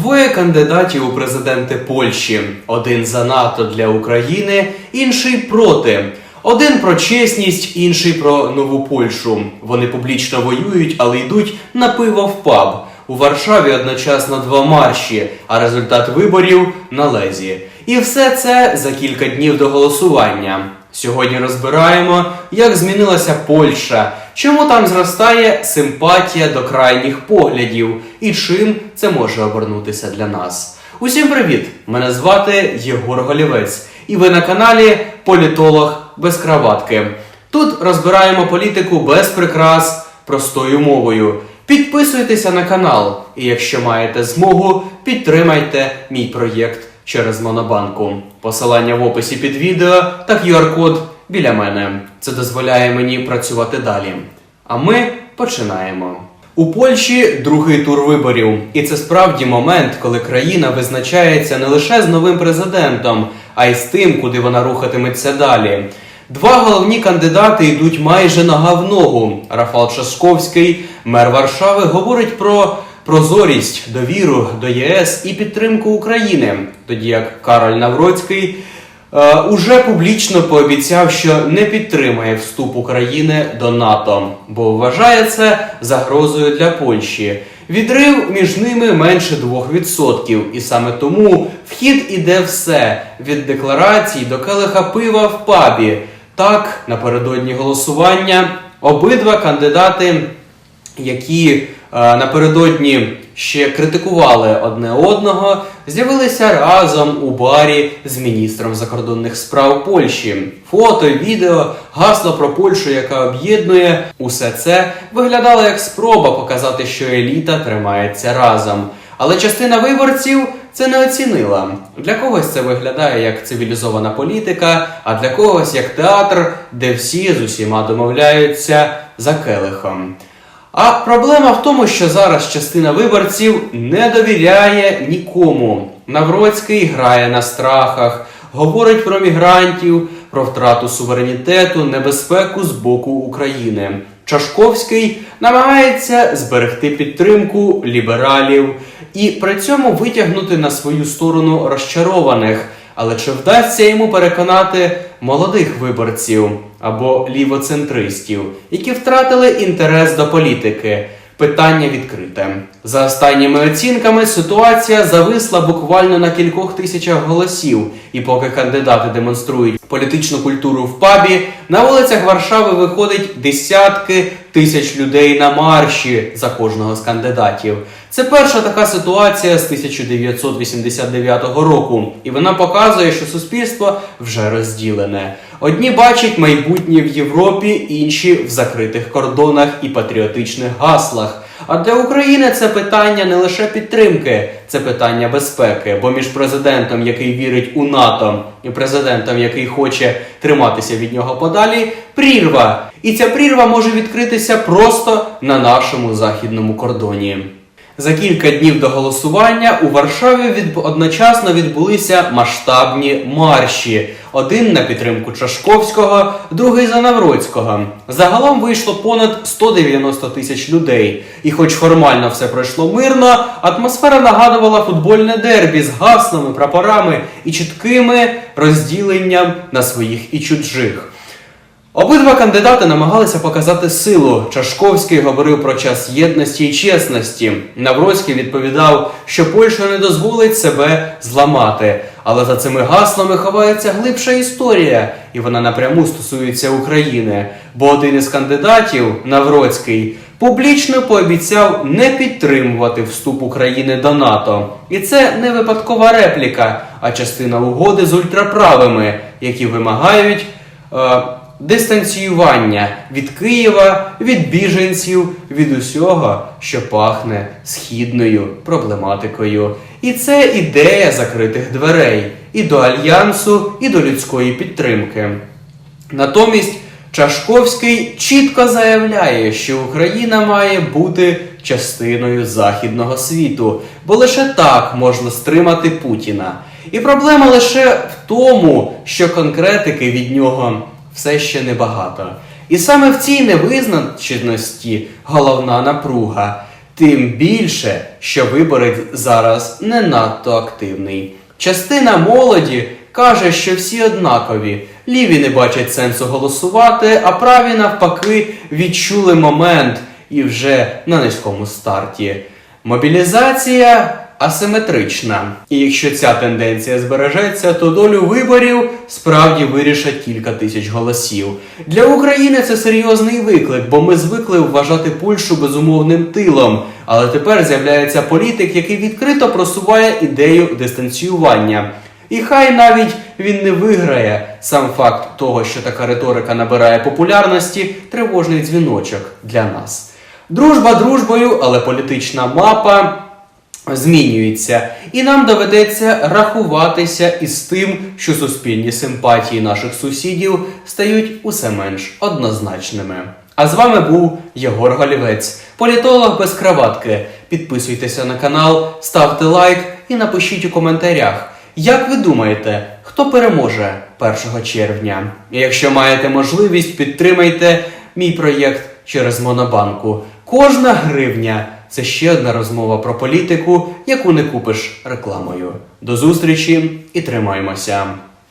Двоє кандидатів у президенти Польщі: один за НАТО для України, інший проти. Один про чесність, інший про нову Польщу. Вони публічно воюють, але йдуть на пиво в паб. У Варшаві одночасно два марші, а результат виборів на лезі. І все це за кілька днів до голосування. Сьогодні розбираємо, як змінилася Польща, чому там зростає симпатія до крайніх поглядів і чим це може обернутися для нас. Усім привіт! Мене звати Єгор Голівець, і ви на каналі Політолог без краватки. Тут розбираємо політику без прикрас простою мовою. Підписуйтеся на канал, і якщо маєте змогу, підтримайте мій проєкт через Монобанку. Посилання в описі під відео та QR-код біля мене. Це дозволяє мені працювати далі. А ми починаємо. У Польщі другий тур виборів, і це справді момент, коли країна визначається не лише з новим президентом, а й з тим, куди вона рухатиметься далі. Два головні кандидати йдуть майже нога в ногу. Рафал Часковський, мер Варшави, говорить про прозорість, довіру до ЄС і підтримку України, тоді як Кароль Навроцький уже публічно пообіцяв, що не підтримає вступ України до НАТО, бо вважає це загрозою для Польщі. Відрив між ними менше 2%, і саме тому в хід іде все від декларацій до келиха пива в пабі. Так, напередодні голосування обидва кандидати, які е, напередодні ще критикували одне одного, з'явилися разом у барі з міністром закордонних справ Польщі. Фото, відео, гасло про Польщу, яка об'єднує усе це виглядало як спроба показати, що еліта тримається разом. Але частина виборців це не оцінила. Для когось це виглядає як цивілізована політика, а для когось як театр, де всі з усіма домовляються за келихом. А проблема в тому, що зараз частина виборців не довіряє нікому. Навроцький грає на страхах, говорить про мігрантів, про втрату суверенітету, небезпеку з боку України. Чашковський намагається зберегти підтримку лібералів і при цьому витягнути на свою сторону розчарованих. Але чи вдасться йому переконати молодих виборців або лівоцентристів, які втратили інтерес до політики? Питання відкрите. За останніми оцінками ситуація зависла буквально на кількох тисячах голосів, і поки кандидати демонструють політичну культуру в пабі, на вулицях Варшави виходить десятки тисяч людей на марші за кожного з кандидатів. Це перша така ситуація з 1989 року, і вона показує, що суспільство вже розділене. Одні бачать майбутнє в Європі, інші в закритих кордонах і патріотичних гаслах. А для України це питання не лише підтримки, це питання безпеки. Бо між президентом, який вірить у НАТО, і президентом, який хоче триматися від нього подалі, прірва. І ця прірва може відкритися просто на нашому західному кордоні. За кілька днів до голосування у Варшаві від... одночасно відбулися масштабні марші. Один на підтримку Чашковського, другий за Навроцького. Загалом вийшло понад 190 тисяч людей. І хоч формально все пройшло мирно, атмосфера нагадувала футбольне дербі з гаслами, прапорами і чіткими розділенням на своїх і чужих. Обидва кандидати намагалися показати силу. Чашковський говорив про час єдності і чесності. Навроцький відповідав, що Польща не дозволить себе зламати. Але за цими гаслами ховається глибша історія, і вона напряму стосується України. Бо один із кандидатів, Навроцький, публічно пообіцяв не підтримувати вступ України до НАТО. І це не випадкова репліка, а частина угоди з ультраправими, які вимагають. Е, дистанціювання від Києва, від біженців, від усього, що пахне східною проблематикою. І це ідея закритих дверей і до альянсу, і до людської підтримки. Натомість Чашковський чітко заявляє, що Україна має бути частиною західного світу, бо лише так можна стримати Путіна. І проблема лише в тому, що конкретики від нього все ще небагато. І саме в цій невизначеності головна напруга. Тим більше, що виборець зараз не надто активний. Частина молоді каже, що всі однакові. Ліві не бачать сенсу голосувати, а праві навпаки відчули момент і вже на низькому старті. Мобілізація асиметрична. І якщо ця тенденція збережеться, то долю виборів справді вирішать кілька тисяч голосів. Для України це серйозний виклик, бо ми звикли вважати Польщу безумовним тилом. Але тепер з'являється політик, який відкрито просуває ідею дистанціювання. І хай навіть він не виграє сам факт того, що така риторика набирає популярності, тривожний дзвіночок для нас. Дружба дружбою, але політична мапа змінюється, і нам доведеться рахуватися із тим, що суспільні симпатії наших сусідів стають усе менш однозначними. А з вами був Єгор Голівець, політолог без краватки. Підписуйтеся на канал, ставте лайк і напишіть у коментарях, як ви думаєте, хто переможе 1 червня? І якщо маєте можливість, підтримайте мій проєкт через Монобанку. Кожна гривня це ще одна розмова про політику, яку не купиш рекламою. До зустрічі і тримаймося!